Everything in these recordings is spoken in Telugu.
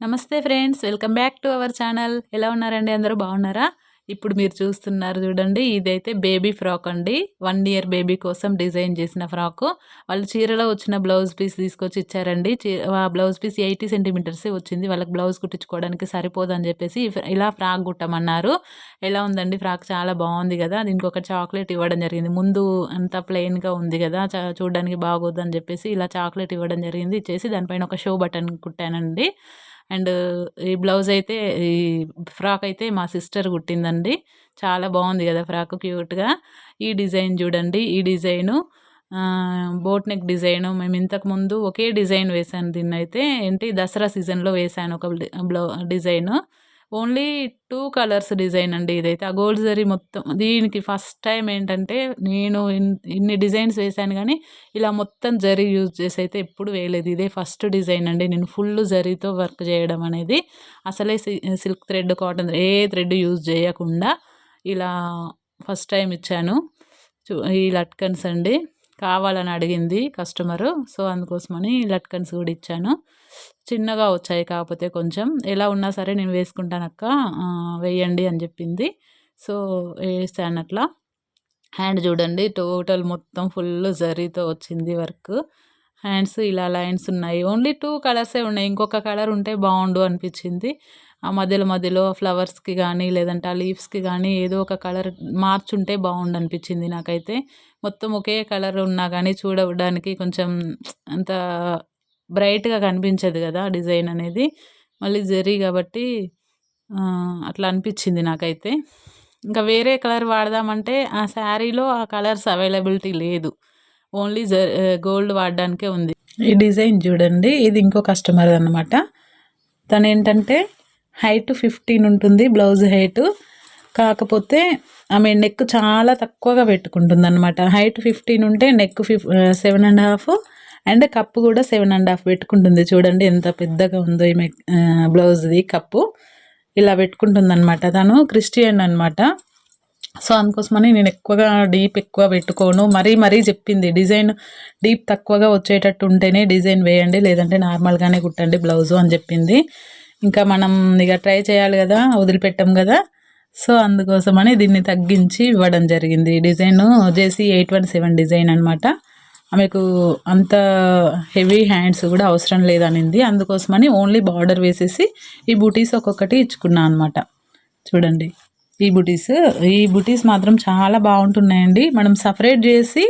నమస్తే friends welcome back to our channel. ఎలా ఉన్నారండి? అందరూ బాగున్నారా? ఇప్పుడు మీరు చూస్తున్నారు చూడండి ఇదైతే బేబీ ఫ్రాక్ అండి. వన్ ఇయర్ బేబీ కోసం డిజైన్ చేసిన ఫ్రాక్. వాళ్ళు చీరలో వచ్చిన బ్లౌజ్ పీస్ తీసుకొచ్చి ఇచ్చారండి. ఆ బ్లౌజ్ పీస్ ఎయిటీ సెంటీమీటర్సే వచ్చింది. వాళ్ళకి బ్లౌజ్ కుట్టించుకోవడానికి సరిపోదని చెప్పేసి ఇలా ఫ్రాక్ కుట్టమన్నారు. ఎలా ఉందండి? ఫ్రాక్ చాలా బాగుంది కదా. దీనికి ఒక చాక్లెట్ ఇవ్వడం జరిగింది. ముందు అంతా ప్లెయిన్గా ఉంది కదా. చూడడానికి బాగోదు చెప్పేసి ఇలా చాక్లెట్ ఇవ్వడం జరిగింది. ఇచ్చేసి దానిపైన ఒక షో బటన్ కుట్టానండి. అండ్ ఈ బ్లౌజ్ అయితే ఈ ఫ్రాక్ అయితే మా సిస్టర్ కుట్టిందండి. చాలా బాగుంది కదా ఫ్రాక్ క్యూట్గా. ఈ డిజైన్ చూడండి ఈ డిజైను. Boat neck design. మేము ఇంతకుముందు ఒకే డిజైన్ వేసాను దీన్ని అయితే ఏంటి? దసరా సీజన్లో వేసాను ఒక బ్లౌ design. Only two colours design అండి ఇదైతే. ఆ గోల్డ్ జరీ మొత్తం దీనికి ఫస్ట్ టైం ఏంటంటే నేను ఇన్ని డిజైన్స్ వేశాను కానీ ఇలా మొత్తం జరీ యూజ్ చేసి అయితే ఎప్పుడు వేయలేదు. ఇదే ఫస్ట్ డిజైన్ అండి. నేను ఫుల్ జరీతో వర్క్ చేయడం అనేది. అసలే సిల్క్ థ్రెడ్ కాటన్ ఏ థ్రెడ్ యూజ్ చేయకుండా ఇలా ఫస్ట్ టైం ఇచ్చాను. ఈ లట్కన్స్ అండి. కావాలని అడిగింది కస్టమరు. సో అందుకోసమని లట్కన్స్ కూడా ఇచ్చాను. చిన్నగా వచ్చాయి కాకపోతే కొంచెం. ఎలా ఉన్నా సరే నేను వేసుకుంటానక్క వేయండి అని చెప్పింది. సో వేసాను అట్లా హ్యాండ్ చూడండి టోటల్ మొత్తం ఫుల్ జరీతో వచ్చింది వర్క్. హ్యాండ్స్ ఇలా లైన్స్ ఉన్నాయి. ఓన్లీ టూ కలర్సే ఉన్నాయి. ఇంకొక కలర్ ఉంటే బాగుండు అనిపించింది. ఆ మధ్యలో మధ్యలో ఫ్లవర్స్కి కానీ లేదంటే ఆ లీవ్స్కి కానీ ఏదో ఒక కలర్ మార్చుంటే బాగుండు అనిపించింది నాకైతే. మొత్తం ఒకే కలర్ ఉన్నా కానీ చూడడానికి కొంచెం అంత బ్రైట్గా కనిపించదు కదా డిజైన్ అనేది. మళ్ళీ జరీ కాబట్టి అట్లా అనిపించింది నాకైతే. ఇంకా వేరే కలర్ వాడదామంటే ఆ శారీలో ఆ కలర్స్ అవైలబిలిటీ లేదు. ఓన్లీ జ గోల్డ్ వాడడానికే ఉంది. ఈ డిజైన్ చూడండి ఇది ఇంకో కస్టమర్ అనమాట తను ఏంటంటే హైట్ ఫిఫ్టీన్ ఉంటుంది బ్లౌజ్ హైట్. కాకపోతే ఆమె నెక్ చాలా తక్కువగా పెట్టుకుంటుంది అనమాట హైట్ ఫిఫ్టీన్ ఉంటే neck fif seven and half and cup కూడా సెవెన్ అండ్ హాఫ్ పెట్టుకుంటుంది. చూడండి ఎంత పెద్దగా ఉందో ఈమె బ్లౌజ్ది కప్పు ఇలా పెట్టుకుంటుంది అనమాట తను క్రిస్టియన్ అనమాట సో అందుకోసమని నేను ఎక్కువగా డీప్ ఎక్కువ పెట్టుకోను. మరీ మరీ చెప్పింది డిజైన్ డీప్ తక్కువగా వచ్చేటట్టు ఉంటేనే డిజైన్ వేయండి లేదంటే నార్మల్గానే కుట్టండి బ్లౌజు అని చెప్పింది. ఇంకా మనం ఇక ట్రై చేయాలి కదా వదిలిపెట్టాం కదా. సో అందుకోసమని దీన్ని తగ్గించి ఇవ్వడం జరిగింది. Design J C eight one seven అనమాట ఆమెకు అంత హెవీ హ్యాండ్స్ కూడా అవసరం లేదనింది. అందుకోసమని ఓన్లీ బార్డర్ వేసేసి ఈ బూటీస్ ఒక్కొక్కటి ఇచ్చుకున్నాను అనమాట చూడండి. ఈ బుటీస్ ఈ బుటీస్ మాత్రం చాలా బాగుంటున్నాయండి. మనం సపరేట్ చేసి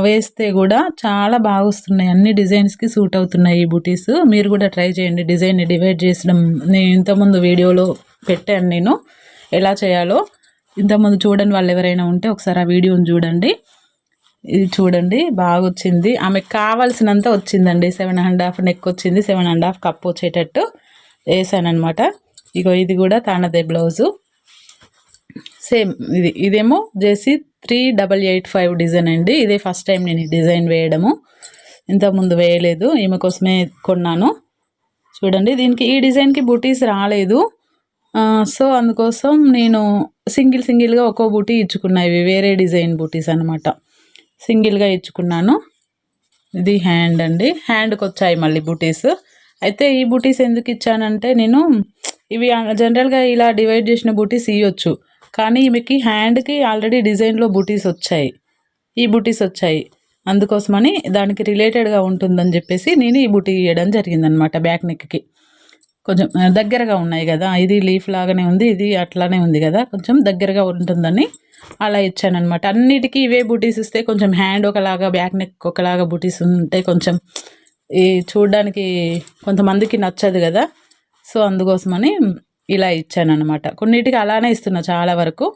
వేస్తే కూడా చాలా బాగా వస్తున్నాయి అన్ని డిజైన్స్కి సూట్ అవుతున్నాయి ఈ బుటీస్. మీరు కూడా ట్రై చేయండి. డిజైన్ని డివైడ్ చేసడం. నేను ఇంతకుముందు వీడియోలో పెట్టాను నేను. ఎలా చేయాలో. ఇంతకుముందు చూడని వాళ్ళు ఎవరైనా ఉంటే ఒకసారి ఆ వీడియోని చూడండి. ఇది చూడండి. బాగా వచ్చింది ఆమెకు కావాల్సినంత వచ్చిందండి. సెవెన్ అండ్ హాఫ్ నెక్ వచ్చింది. సెవెన్ అండ్ హాఫ్ కప్ వచ్చేటట్టు వేసానమాట ఇగో ఇది కూడా తానదే బ్లౌజు. సేమ్ ఇది. ఇదేమో JC three double eight five design అండి. ఇదే ఫస్ట్ టైం నేను డిజైన్ వేయడము. ఇంతకుముందు వేయలేదు. ఈమె కోసమే కొన్నాను. చూడండి దీనికి ఈ డిజైన్కి బూటీస్ రాలేదు. సో అందుకోసం నేను సింగిల్ సింగిల్గా ఒక్కో బూటీ ఇచ్చుకున్నా. ఇవి వేరే డిజైన్ బూటీస్ అనమాట సింగిల్గా ఇచ్చుకున్నాను. ఇది హ్యాండ్ అండి. హ్యాండ్కి వచ్చాయి మళ్ళీ బూటీస్. అయితే ఈ బూటీస్ ఎందుకు ఇచ్చానంటే నేను ఇవి జనరల్గా ఇలా డివైడ్ చేసిన బూటీస్ ఇవ్వచ్చు. కానీ ఈమెకి హ్యాండ్కి ఆల్రెడీ డిజైన్లో బూటీస్ వచ్చాయి. ఈ బూటీస్ వచ్చాయి. అందుకోసమని దానికి రిలేటెడ్గా ఉంటుందని చెప్పేసి నేను ఈ బూటీ ఇవ్వడం జరిగిందనమాట బ్యాక్ నెక్కి. కొంచెం దగ్గరగా ఉన్నాయి కదా. ఇది లీఫ్ లాగానే ఉంది ఇది అట్లానే ఉంది కదా. కొంచెం దగ్గరగా ఉంటుందని అలా ఇచ్చానమాట అన్నిటికీ ఇవే బూటీస్ ఇస్తే కొంచెం హ్యాండ్ ఒకలాగా బ్యాక్ నెక్ ఒకలాగా బూటీస్ ఉంటే కొంచెం ఈ చూడడానికి కొంతమందికి నచ్చదు కదా. సో అందుకోసమని ఇలా ఇచ్చానమాట కొన్నిటికి అలానే ఇస్తున్నా చాలా వరకు.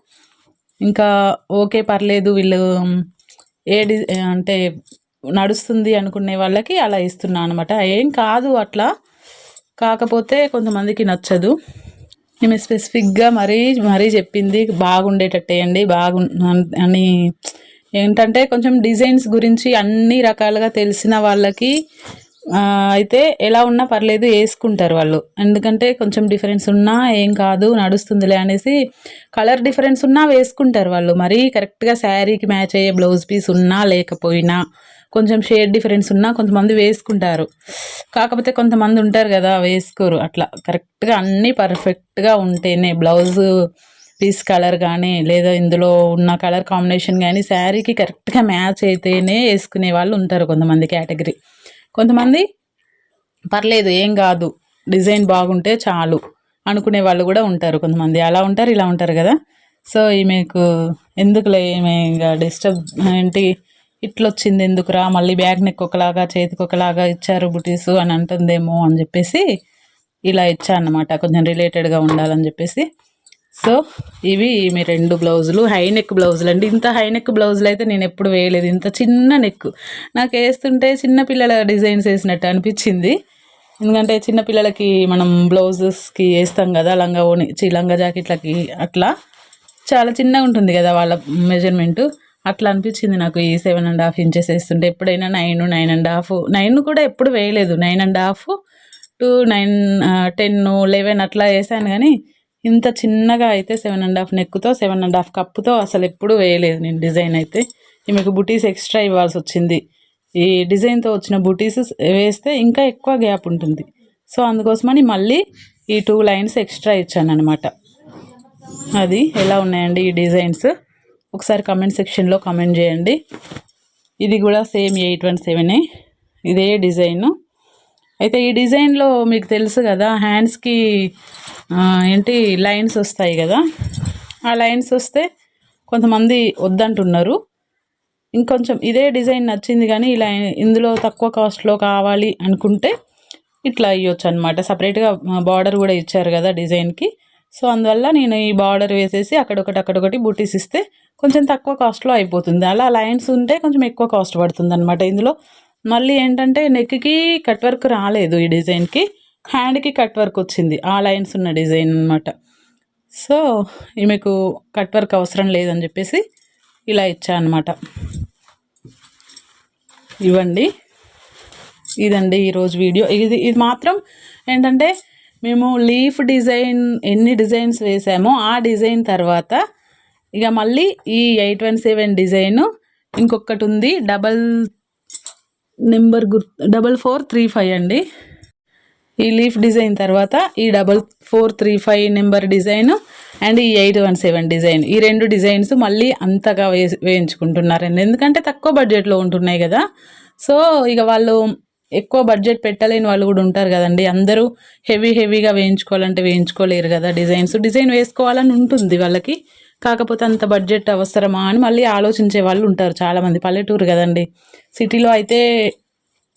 ఇంకా ఓకే పర్లేదు వీళ్ళు ఏ అంటే నడుస్తుంది అనుకునే వాళ్ళకి అలా ఇస్తున్నా అనమాట ఏం కాదు అట్లా. కాకపోతే కొంతమందికి నచ్చదు. మేము స్పెసిఫిక్గా మరీ మరీ చెప్పింది బాగుండేటట్టేయండి బాగు అని. ఏంటంటే కొంచెం డిజైన్స్ గురించి అన్ని రకాలుగా తెలిసిన వాళ్ళకి అయితే ఎలా ఉన్నా పర్లేదు వేసుకుంటారు వాళ్ళు. ఎందుకంటే కొంచెం డిఫరెన్స్ ఉన్నా ఏం కాదు నడుస్తుందిలే అనేసి కలర్ డిఫరెన్స్ ఉన్నా వేసుకుంటారు వాళ్ళు. మరీ కరెక్ట్గా శారీకి మ్యాచ్ అయ్యే బ్లౌజ్ పీస్ ఉన్నా లేకపోయినా కొంచెం షేడ్ డిఫరెన్స్ ఉన్నా కొంతమంది వేసుకుంటారు. కాకపోతే కొంతమంది ఉంటారు కదా వేసుకోరు. అట్లా కరెక్ట్గా అన్నీ పర్ఫెక్ట్గా ఉంటేనే బ్లౌజ్ పీస్ కలర్ కానీ లేదా ఇందులో ఉన్న కలర్ కాంబినేషన్ కానీ శారీకి కరెక్ట్గా మ్యాచ్ అయితేనే వేసుకునే వాళ్ళు ఉంటారు కొంతమంది కేటగిరీ కొంతమంది పర్లేదు ఏం కాదు. డిజైన్ బాగుంటే చాలు. అనుకునే వాళ్ళు కూడా ఉంటారు కొంతమంది. అలా ఉంటారు ఇలా ఉంటారు కదా. సో ఈమెకు ఎందుకులే ఈమె ఇంకా డిస్టర్బ్ ఏంటి? ఇట్లా వచ్చింది ఎందుకురా? మళ్ళీ బ్యాగ్ నెక్ ఒకలాగా చేతికి ఒకలాగా ఇచ్చారు బుటీస్ అని అంటుందేమో అని చెప్పేసి ఇలా ఇచ్చా అన్నమాట కొంచెం రిలేటెడ్గా ఉండాలని చెప్పేసి. సో ఇవి మీ రెండు బ్లౌజులు హై నెక్ బ్లౌజులు అండి. ఇంత హై నెక్ బ్లౌజులు అయితే నేను ఎప్పుడు వేయలేదు. ఇంత చిన్న నెక్. నాకు వేస్తుంటే చిన్న పిల్లల డిజైన్స్ వేసినట్టు అనిపించింది. ఎందుకంటే చిన్నపిల్లలకి మనం బ్లౌజెస్కి వేస్తాం కదా లంగా ఓని చిలంగా జాకెట్లకి అట్లా. చాలా చిన్నగా ఉంటుంది కదా వాళ్ళ మెజర్మెంటు. అట్లా అనిపించింది నాకు ఈ సెవెన్ అండ్ హాఫ్ ఇంచెస్ వేస్తుంటే. ఎప్పుడైనా nine nine and half. Nine కూడా ఎప్పుడు వేయలేదు. Nine and half to nine ten eleven అట్లా వేసాను కానీ ఇంత చిన్నగా అయితే సెవెన్ అండ్ హాఫ్ నెక్తో సెవెన్ అండ్ హాఫ్ కప్పుతో అసలు ఎప్పుడు వేయలేదు నేను డిజైన్ అయితే. మీకు బుటీస్ ఎక్స్ట్రా ఇవ్వాల్సి వచ్చింది. ఈ డిజైన్తో వచ్చిన బుటీస్ వేస్తే ఇంకా ఎక్కువ గ్యాప్ ఉంటుంది. సో అందుకోసమని మళ్ళీ ఈ టూ లైన్స్ ఎక్స్ట్రా ఇచ్చాను అనమాట అది ఎలా ఉన్నాయండి ఈ డిజైన్స్? ఒకసారి కమెంట్ సెక్షన్లో కమెంట్ చేయండి. ఇది కూడా సేమ్ ఎయిట్ వన్ సెవెనే. ఇదే డిజైను. అయితే ఈ డిజైన్లో మీకు తెలుసు కదా హ్యాండ్స్కి ఏంటి లైన్స్ వస్తాయి కదా. ఆ లైన్స్ వస్తే కొంతమంది వద్దంటున్నారు. ఇంకొంచెం ఇదే డిజైన్ నచ్చింది కానీ ఇలా ఇందులో తక్కువ కాస్ట్లో కావాలి అనుకుంటే ఇట్లా ఇవ్వచ్చు అనమాట సపరేట్గా బార్డర్ కూడా ఇచ్చారు కదా డిజైన్కి. సో అందువల్ల నేను ఈ బార్డర్ వేసేసి అక్కడొకటి అక్కడొకటి బుటీస్ ఇస్తే కొంచెం తక్కువ కాస్ట్లో అయిపోతుంది. అలా లైన్స్ ఉంటే కొంచెం ఎక్కువ కాస్ట్ పడుతుంది అనమాట ఇందులో మళ్ళీ ఏంటంటే నెక్కి కట్ వర్క్ రాలేదు ఈ డిజైన్కి. హ్యాండ్కి కట్ వర్క్ వచ్చింది. ఆ లైన్స్ ఉన్న డిజైన్ అనమాట సో ఈమెకు కట్ వర్క్ అవసరం లేదని చెప్పేసి ఇలా ఇచ్చా అనమాట ఇవ్వండి. ఇదండి ఈరోజు వీడియో. ఇది ఇది మాత్రం ఏంటంటే మేము లీఫ్ డిజైన్ ఎన్ని డిజైన్స్ వేసామో ఆ డిజైన్ తర్వాత ఇక మళ్ళీ ఈ ఎయిట్ వన్ సెవెన్ డిజైను ఇంకొకటి ఉంది. డబల్ నెంబర్ గుర్తు డబల్ ఫోర్ త్రీ ఫైవ్ అండి. ఈ లీఫ్ డిజైన్ తర్వాత ఈ double four three five number design and ఈ ఎయిట్ వన్ సెవెన్ డిజైన్. ఈ రెండు డిజైన్స్ మళ్ళీ అంతగా వే వేయించుకుంటున్నారండి. ఎందుకంటే తక్కువ బడ్జెట్లో ఉంటున్నాయి కదా. సో ఇక వాళ్ళు ఎక్కువ బడ్జెట్ పెట్టలేని వాళ్ళు కూడా ఉంటారు కదండి. అందరూ హెవీ హెవీగా వేయించుకోవాలంటే వేయించుకోలేరు కదా డిజైన్స్. డిజైన్ వేసుకోవాలని ఉంటుంది వాళ్ళకి. కాకపోతే అంత బడ్జెట్ అవసరమా అని మళ్ళీ ఆలోచించే వాళ్ళు ఉంటారు చాలామంది. పల్లెటూరు కదండి. సిటీలో అయితే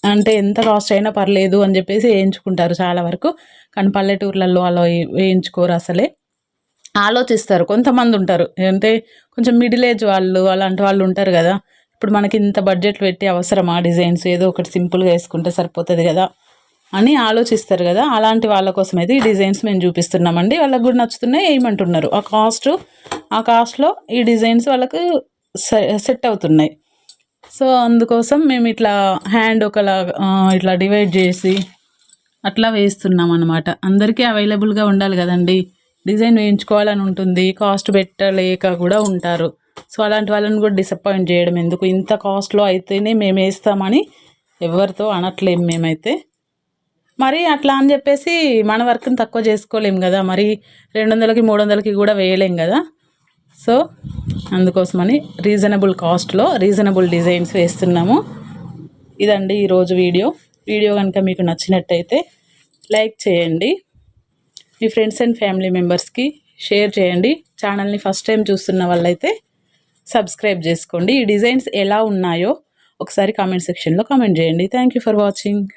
అంటే ఎంత కాస్ట్ అయినా పర్లేదు అని చెప్పేసి వేయించుకుంటారు చాలా వరకు. కానీ పల్లెటూర్లలో అలా వేయించుకోరు అసలే. ఆలోచిస్తారు. కొంతమంది ఉంటారు. అంటే కొంచెం మిడిల్ ఏజ్ వాళ్ళు అలాంటి వాళ్ళు ఉంటారు కదా. ఇప్పుడు మనకి ఇంత బడ్జెట్ పెట్టి అవసరమా డిజైన్స్? ఏదో ఒకటి సింపుల్గా వేసుకుంటే సరిపోతుంది కదా. అని ఆలోచిస్తారు కదా. అలాంటి వాళ్ళ కోసం అయితే ఈ డిజైన్స్ మేము చూపిస్తున్నామండి. వాళ్ళకి కూడా నచ్చుతున్నాయి ఏమంటున్నారు. ఆ కాస్ట్ ఆ కాస్ట్లో ఈ డిజైన్స్ వాళ్ళకు సెట్ అవుతున్నాయి. సో అందుకోసం మేము ఇట్లా హ్యాండ్ ఒకలా ఇట్లా డివైడ్ చేసి అట్లా వేస్తున్నాం అనమాట అందరికీ అవైలబుల్గా ఉండాలి కదండి. డిజైన్ వేయించుకోవాలని ఉంటుంది కాస్ట్ పెట్టలేక కూడా ఉంటారు. సో అలాంటి వాళ్ళని కూడా డిసప్పాయింట్ చేయడం ఎందుకు? ఇంత కాస్ట్లో అయితేనే మేము వేస్తామని ఎవరితో అనట్లేము మేమైతే. మరి అట్లా అని చెప్పేసి మన వర్క్ని తక్కువ చేసుకోలేం కదా మరి రెండు వందలకి మూడు వందలకి కూడా వేయలేం కదా. సో అందుకోసమని రీజనబుల్ కాస్ట్లో రీజనబుల్ డిజైన్స్ వేస్తున్నాము. ఇదండి ఈరోజు వీడియో. వీడియో కనుక మీకు నచ్చినట్టయితే లైక్ చేయండి. మీ ఫ్రెండ్స్ అండ్ ఫ్యామిలీ మెంబర్స్కి షేర్ చేయండి. ఛానల్ని ఫస్ట్ టైం చూస్తున్న వాళ్ళైతే సబ్స్క్రైబ్ చేసుకోండి. ఈ డిజైన్స్ ఎలా ఉన్నాయో ఒకసారి కామెంట్ సెక్షన్లో కామెంట్ చేయండి. Thank for watching.